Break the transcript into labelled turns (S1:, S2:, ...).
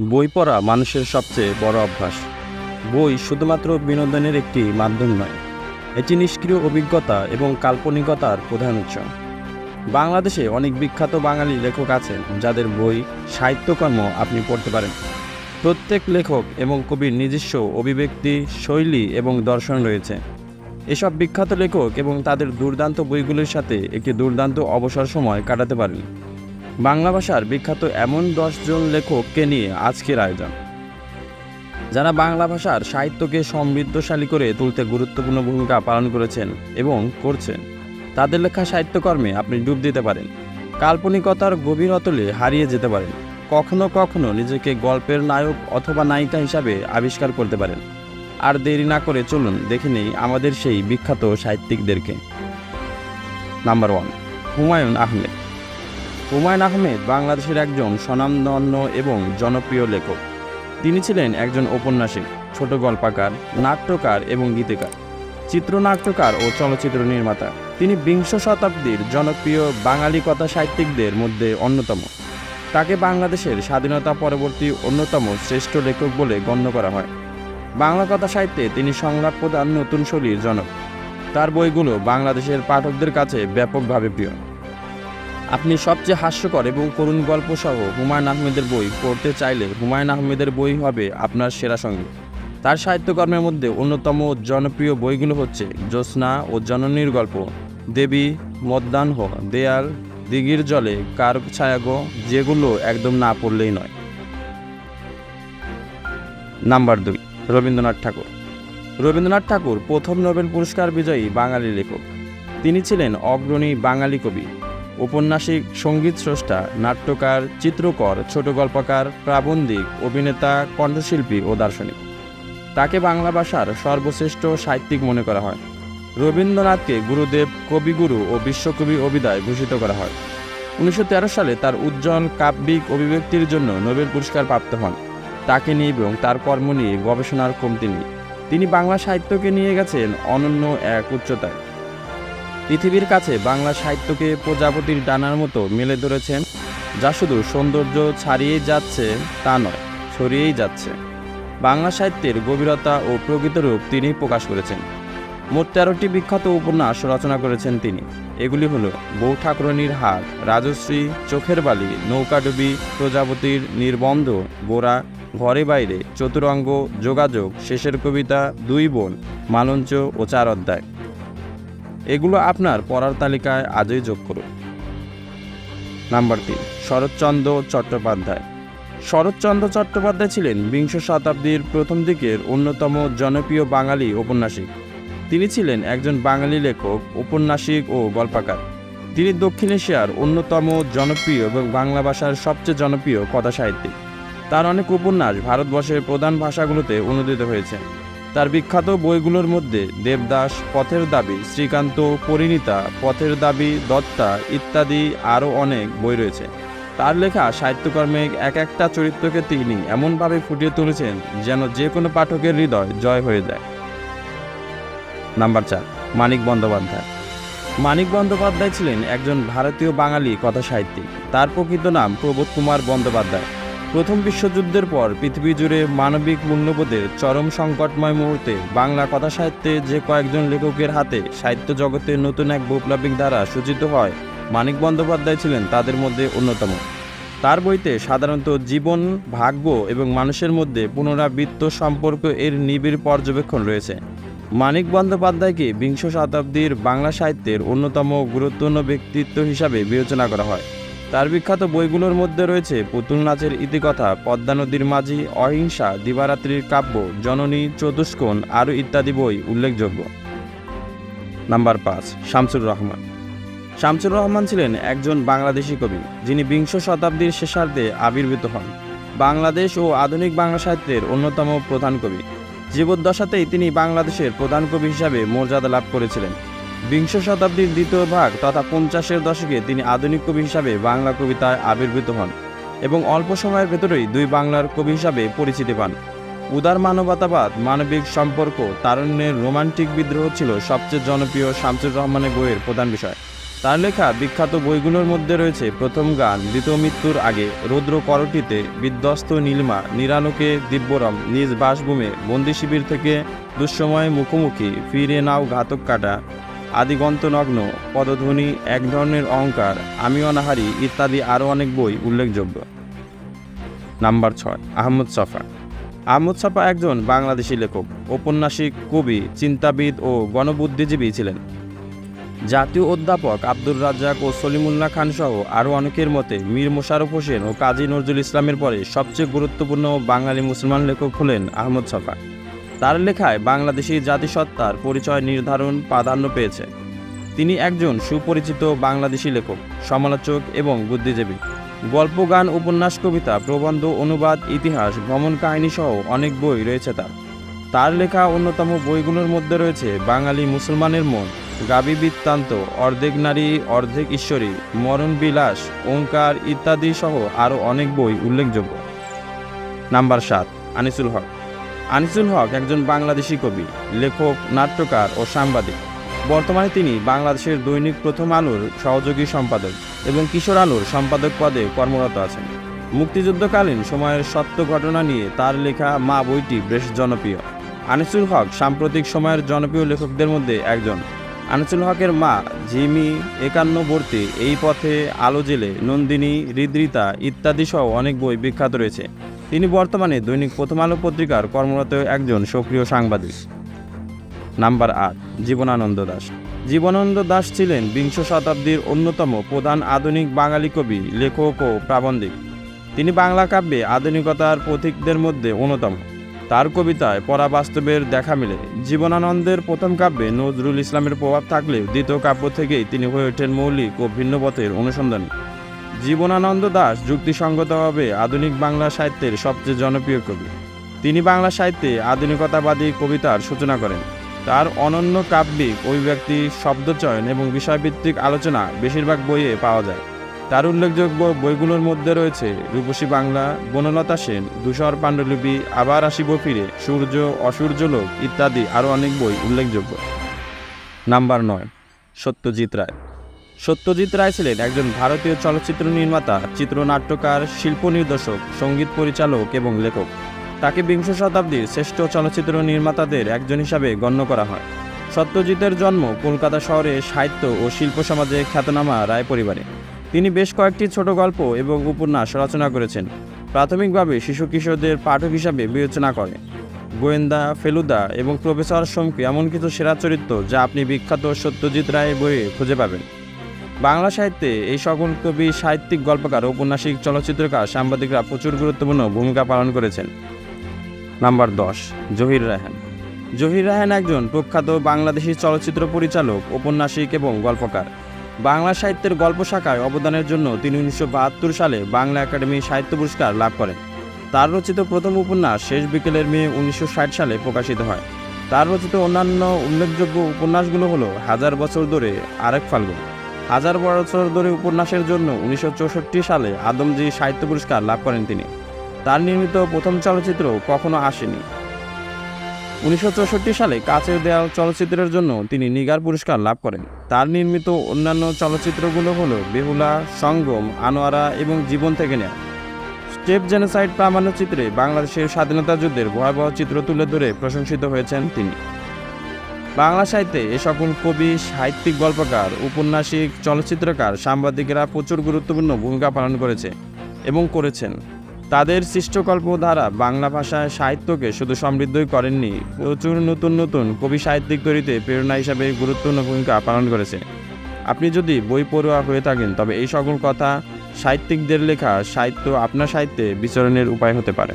S1: বই পড়া মানুষের সবচেয়ে বড় অভ্যাস। বই শুধুমাত্র বিনোদনের একটি মাধ্যম নয়, এটি নিষ্ক্রিয় অভিজ্ঞতা এবং কাল্পনিকতার প্রধান উৎস। বাংলাদেশে অনেক বিখ্যাত বাঙালি লেখক আছেন যাদের বই, সাহিত্যকর্ম আপনি পড়তে পারেন। প্রত্যেক লেখক এবং কবির নিজস্ব অভিব্যক্তি, শৈলী এবং দর্শন রয়েছে। এসব বিখ্যাত লেখক এবং তাদের দুর্দান্ত বইগুলির সাথে একটি দুর্দান্ত অবসর সময় কাটাতে পারেন। বাংলা ভাষার বিখ্যাত এমন দশজন লেখককে নিয়ে আজকের আয়োজন। যারা বাংলা ভাষার সাহিত্যকে সমৃদ্ধশালী করে তুলতে গুরুত্বপূর্ণ ভূমিকা পালন করেছেন এবং করছেন, তাদের লেখা সাহিত্যকর্মে আপনি ডুব দিতে পারেন, কাল্পনিকতার গভীর অতলে হারিয়ে যেতে পারেন, কখনো কখনো নিজেকে গল্পের নায়ক অথবা নায়িকা হিসাবে আবিষ্কার করতে পারেন। আর দেরি না করে চলুন দেখে নেই আমাদের সেই বিখ্যাত সাহিত্যিকদেরকে। Number one, Humayun Ahmed. Humayun Ahmed বাংলাদেশের একজন স্বনামধন্য এবং জনপ্রিয় লেখক। তিনি ছিলেন একজন ঔপন্যাসিক ছোট গল্পাকার, নাট্যকার এবং গীতিকার, চিত্রনাট্যকার ও চলচ্চিত্র নির্মাতা। তিনি বিংশ শতাব্দীর জনপ্রিয় বাঙালি কথা সাহিত্যিকদের মধ্যে অন্যতম। তাকে বাংলাদেশের স্বাধীনতা পরবর্তী অন্যতম শ্রেষ্ঠ লেখক বলে গণ্য করা হয়। বাংলা কথা সাহিত্যে তিনি সংলাপ প্রদান নতুন শৈলীর জনক। তার বইগুলো বাংলাদেশের পাঠকদের কাছে ব্যাপকভাবে প্রিয়। আপনি সবচেয়ে হাস্যকর এবং করুণ গল্প সহ হুমায়ুন আহমেদের বই পড়তে চাইলে হুমায়ুন আহমেদের বই হবে আপনার সেরা সঙ্গী। তার সাহিত্যকর্মের মধ্যে অন্যতম জনপ্রিয় বইগুলো হচ্ছে জ্যোৎস্না ও জননীর গল্প, দেবী মধ্যাহ্ন দেয়াল, দিঘির জলে, কার ছায়াগো যেগুলো একদম না পড়লেই নয়। নাম্বার দুই, রবীন্দ্রনাথ ঠাকুর। রবীন্দ্রনাথ ঠাকুর প্রথম নোবেল পুরস্কার বিজয়ী বাঙালি লেখক। তিনি ছিলেন অগ্রণী বাঙালি কবি। ঔপন্যাসিক সংগীত স্রষ্টা, নাট্যকার, চিত্রকর, ছোট গল্পকার, প্রাবন্ধিক, অভিনেতা, কণ্ঠশিল্পী ও দার্শনিক। তাকে বাংলা ভাষার সর্বশ্রেষ্ঠ সাহিত্যিক মনে করা হয়। রবীন্দ্রনাথকে গুরুদেব, কবিগুরু ও বিশ্বকবি অভিধায় ভূষিত করা হয়। উনিশশো তেরো সালে তার উজ্জ্বল কাব্যিক অভিব্যক্তির জন্য নোবেল পুরস্কার প্রাপ্ত হন। তাকে নিয়ে এবং তার কর্ম নিয়ে গবেষণার কমতি নেই। তিনি বাংলা সাহিত্যকে নিয়ে গেছেন অনন্য এক উচ্চতায়। পৃথিবীর কাছে বাংলা সাহিত্যকে প্রজাপতির ডানার মতো মেলে ধরেছেন, যা শুধু সৌন্দর্য ছাড়িয়েই যাচ্ছে তা নয়, ছড়িয়েই যাচ্ছে। বাংলা সাহিত্যের গভীরতা ও প্রকৃত রূপ তিনি প্রকাশ করেছেন। মোট তেরোটি বিখ্যাত উপন্যাস রচনা করেছেন তিনি। এগুলি হলো বউ ঠাকুরানীর হাট রাজশ্রী, চোখের বালি নৌকাডুবি প্রজাপতির নির্বন্ধ গোড়া ঘরে বাইরে, চতুরঙ্গ, যোগাযোগ, শেষের কবিতা, দুই বোন, মালঞ্চ ও চার অধ্যায়। এগুলো আপনার পড়ার তালিকায় আজই যোগ করুন। নাম্বার তিন, শরৎচন্দ্র চট্টোপাধ্যায়। শরৎচন্দ্র চট্টোপাধ্যায় ছিলেন বিংশ শতাব্দীর প্রথম দিকের অন্যতম জনপ্রিয় বাঙালি ঔপন্যাসিক তিনি ছিলেন একজন বাঙালি লেখক ঔপন্যাসিক ও গল্পাকার। তিনি দক্ষিণ এশিয়ার অন্যতম জনপ্রিয় এবং বাংলা ভাষার সবচেয়ে জনপ্রিয় কথা সাহিত্যিক তার অনেক উপন্যাস ভারতবর্ষের প্রধান ভাষাগুলোতে অনুদিত হয়েছে। তার বিখ্যাত বইগুলোর মধ্যে দেবদাস, পথের দাবি, শ্রীকান্ত, পরিণীতা, পথের দাবি, দত্তা ইত্যাদি আরও অনেক বই রয়েছে। তার লেখা সাহিত্যকর্মে এক একটা চরিত্রকে তিনি এমনভাবে ফুটিয়ে তুলেছেন যেন যে কোনো পাঠকের হৃদয় জয় হয়ে যায়। নাম্বার চার, মানিক বন্দ্যোপাধ্যায়। মানিক বন্দ্যোপাধ্যায় ছিলেন একজন ভারতীয় বাঙালি কথা সাহিত্যিক তার প্রকৃত নাম প্রবোধ কুমার বন্দ্যোপাধ্যায়। প্রথম বিশ্বযুদ্ধের পর পৃথিবী জুড়ে মানবিক মূল্যবোধের চরম সংকটময় মুহূর্তে বাংলা কথা সাহিত্যে যে কয়েকজন লেখকের হাতে সাহিত্য জগতে নতুন এক বৈপ্লবিক ধারা সূচিত হয়, মানিক বন্দ্যোপাধ্যায় ছিলেন তাদের মধ্যে অন্যতম। তার বইতে সাধারণত জীবন, ভাগ্য এবং মানুষের মধ্যে পুনরাবৃত্ত সম্পর্ক এর নিবিড় পর্যবেক্ষণ রয়েছে। মানিক বন্দ্যোপাধ্যায়কে বিংশ শতাব্দীর বাংলা সাহিত্যের অন্যতম গুরুত্বপূর্ণ ব্যক্তিত্ব হিসাবে বিবেচনা করা হয়। তার বিখ্যাত বইগুলোর মধ্যে রয়েছে পুতুল নাচের ইতিকথা, পদ্মা নদীর মাঝি, অহিংসা, দিবারাত্রির কাব্য, জননী, চতুষ্কোণ আরও ইত্যাদি বই উল্লেখযোগ্য। নাম্বার পাঁচ, শামসুর রহমান। শামসুর রহমান ছিলেন একজন বাংলাদেশি কবি, যিনি বিংশ শতাব্দীর শেষার্ধে আবির্ভূত হন। বাংলাদেশ ও আধুনিক বাংলা সাহিত্যের অন্যতম প্রধান কবি। জীবদ্দশাতেই তিনি বাংলাদেশের প্রধান কবি হিসাবে মর্যাদা লাভ করেছিলেন। বিংশ শতাব্দীর দ্বিতীয় ভাগ তথা পঞ্চাশের দশকে তিনি আধুনিক কবি হিসাবে বাংলা কবিতায় আবির্ভূত হন এবং অল্প সময়ের ভেতরেই দুই বাংলার কবি হিসাবে পরিচিতি পান। উদার মানবতাবাদ, মানবিক সম্পর্ক, তারুণ্যের রোমান্টিক বিদ্রোহ ছিল সবচেয়ে জনপ্রিয় শামসুর রহমানের বইয়ের প্রধান বিষয়। তার লেখা বিখ্যাত বইগুলোর মধ্যে রয়েছে প্রথম গান, দ্বিতীয় মৃত্যুর আগে, রৌদ্র করটিতে, বিধ্বস্ত নীলমা নিরালোকে দিব্যরম, নিজ বাসভূমে বন্দি শিবির থেকে দুঃসময়ে মুখোমুখি, ফিরে নাও ঘাতক কাটা। আদিগন্ত নগ্ন পদধ্বনি, এক ধরনের অহংকার আমি অনাহারি ইত্যাদি আরও অনেক বই উল্লেখযোগ্য। নাম্বার ছয়, আহমদ সফা। আহমদ সাফা একজন বাংলাদেশি লেখক, ঔপন্যাসিক কবি, চিন্তাবিদ ও গণবুদ্ধিজীবী ছিলেন। জাতীয় অধ্যাপক আব্দুর রাজ্জাক ও সলিমুল্লাহ খান সহ আরও অনেকের মতে মীর মোশাররফ হোসেন ও কাজী নজরুল ইসলামের পরে সবচেয়ে গুরুত্বপূর্ণ বাঙালি মুসলমান লেখক হলেন আহমদ সাফা। তার লেখায় বাংলাদেশি জাতিসত্তার পরিচয় নির্ধারণ প্রাধান্য পেয়েছে। তিনি একজন সুপরিচিত বাংলাদেশি লেখক, সমালোচক এবং বুদ্ধিজীবী। গল্প, গান, উপন্যাস, কবিতা, প্রবন্ধ, অনুবাদ, ইতিহাস, ভ্রমণ কাহিনী সহ অনেক বই রয়েছে তার। তার লেখা অন্যতম বইগুলোর মধ্যে রয়েছে বাঙালি মুসলমানের মন, গাবি বৃত্তান্ত, অর্ধেক নারী, অর্ধেক ঈশ্বরী, মরণ বিলাস, ওঙ্কার ইত্যাদি সহ আরও অনেক বই উল্লেখযোগ্য। নাম্বার সাত, আনিসুল হক। আনিসুল হক একজন বাংলাদেশি কবি, লেখক, নাট্যকার ও সাংবাদিক। বর্তমানে তিনি বাংলাদেশের দৈনিক প্রথম আলোর সহযোগী সম্পাদক এবং কিশোর আলোর সম্পাদক পদে কর্মরত আছেন। মুক্তিযুদ্ধকালীন সময়ের সত্য ঘটনা নিয়ে তার লেখা মা বইটি বেশ জনপ্রিয়। আনিসুল হক সাম্প্রতিক সময়ের জনপ্রিয় লেখকদের মধ্যে একজন। আনিসুল হকের মা ঝিমি একান্নবর্তী এই পথে আলো জেলে নন্দিনী, হৃদৃতা ইত্যাদি সহ অনেক বই বিখ্যাত রয়েছে। তিনি বর্তমানে দৈনিক প্রথম আলো পত্রিকার কর্মরত একজন সক্রিয় সাংবাদিক। নাম্বার আট, জীবনানন্দ দাস। জীবনানন্দ দাস ছিলেন বিংশ শতাব্দীর অন্যতম প্রধান আধুনিক বাঙালি কবি, লেখক ও প্রাবন্ধিক। তিনি বাংলা কাব্যে আধুনিকতার পথিকদের মধ্যে অন্যতম। তার কবিতায় পরাবাস্তবের দেখা মিলে। জীবনানন্দের প্রথম কাব্যে নজরুল ইসলামের প্রভাব থাকলেও দ্বিতীয় কাব্য থেকেই তিনি হয়ে ওঠেন মৌলিক ও ভিন্ন পথের অনুসন্ধানী। জীবনানন্দ দাস যুক্তিসঙ্গতভাবে আধুনিক বাংলা সাহিত্যের সবচেয়ে জনপ্রিয় কবি। তিনি বাংলা সাহিত্যে আধুনিকতাবাদী কবিতার সূচনা করেন। তার অনন্য কাব্যিক অভিব্যক্তি, শব্দচয়ন এবং বিষয়ভিত্তিক আলোচনা বেশিরভাগ বইয়ে পাওয়া যায়। তার উল্লেখযোগ্য বইগুলোর মধ্যে রয়েছে রূপসী বাংলা, বনলতা সেন, ধূসর পাণ্ডুলিপি, আবার আসিব ফিরে সূর্য অসূর্যলোক ইত্যাদি আরও অনেক বই উল্লেখযোগ্য। নাম্বার নয়, সত্যজিৎ রায়। সত্যজিৎ রায় ছিলেন একজন ভারতীয় চলচ্চিত্র নির্মাতা, চিত্রনাট্যকার, শিল্প নির্দেশক, সংগীত পরিচালক এবং লেখক। তাকে বিংশ শতাব্দীর শ্রেষ্ঠ চলচ্চিত্র নির্মাতাদের একজন হিসাবে গণ্য করা হয়। সত্যজিতের জন্ম কলকাতা শহরে সাহিত্য ও শিল্প সমাজে খ্যাতনামা রায় পরিবারে। তিনি বেশ কয়েকটি ছোট গল্প এবং উপন্যাস রচনা করেছেন। প্রাথমিকভাবে শিশু কিশোরদের পাঠক হিসাবে বিবেচনা করে গোয়েন্দা, ফেলুদা এবং প্রফেসর শঙ্কু এমন কিছু সেরা চরিত্র যা আপনি বিখ্যাত সত্যজিৎ রায়ের বইয়ে খুঁজে পাবেন। বাংলা সাহিত্যে এই সকল কবি, সাহিত্যিক, গল্পকার ঔপন্যাসিক চলচ্চিত্রকার সাংবাদিকরা প্রচুর গুরুত্বপূর্ণ ভূমিকা পালন করেছেন। নাম্বার দশ, জহির রায়হান। জহির রায়হান একজন প্রখ্যাত বাংলাদেশি চলচ্চিত্র পরিচালক ঔপন্যাসিক এবং গল্পকার। বাংলা সাহিত্যের গল্প শাখায় অবদানের জন্য তিনি উনিশশো বাহাত্তর সালে বাংলা একাডেমি সাহিত্য পুরস্কার লাভ করেন। তার রচিত প্রথম উপন্যাস, শেষ বিকেলের মেয়ে, উনিশশো ষাট সালে প্রকাশিত হয়। তার রচিত অন্যান্য উল্লেখযোগ্য উপন্যাসগুলো হলো, হাজার বছর ধরে আরেক ফাল্গুন। হাজার বছর ধরে উপন্যাসের জন্য উনিশশো চৌষট্টি সালে আদমজি সাহিত্য পুরস্কার লাভ করেন তিনি। তার নির্মিত প্রথম চলচ্চিত্র কখনো আসেনি। উনিশশো চৌষট্টি সালে কাছের দেয়াল চলচ্চিত্রের জন্য তিনি নিগার পুরস্কার লাভ করেন। তার নির্মিত অন্যান্য চলচ্চিত্রগুলো হলো বেহুলা, সঙ্গম, আনোয়ারা এবং জীবন থেকে নেয়া। স্টেপ জেনোসাইড প্রামাণ্যচিত্রে বাংলাদেশের স্বাধীনতা যুদ্ধের ভয়াবহ চিত্র তুলে ধরে প্রশংসিত হয়েছেন তিনি। বাংলা সাহিত্যে এ সকল কবি, সাহিত্যিক, গল্পকার, উপন্যাসিক, চলচ্চিত্রকার, সাংবাদিকেরা প্রচুর গুরুত্বপূর্ণ ভূমিকা পালন করেছে এবং করেছেন। তাদের সৃষ্টকল্প দ্বারা বাংলা ভাষায় সাহিত্যকে শুধু সমৃদ্ধই করেননি, প্রচুর নতুন নতুন কবি সাহিত্যিক তৈরিতে প্রেরণা হিসাবে গুরুত্বপূর্ণ ভূমিকা পালন করেছে। আপনি যদি বই পড়ুয়া হয়ে থাকেন, তবে এই সকল কথা সাহিত্যিকদের লেখা সাহিত্য আপনার সাহিত্যে বিচরণের উপায় হতে পারে।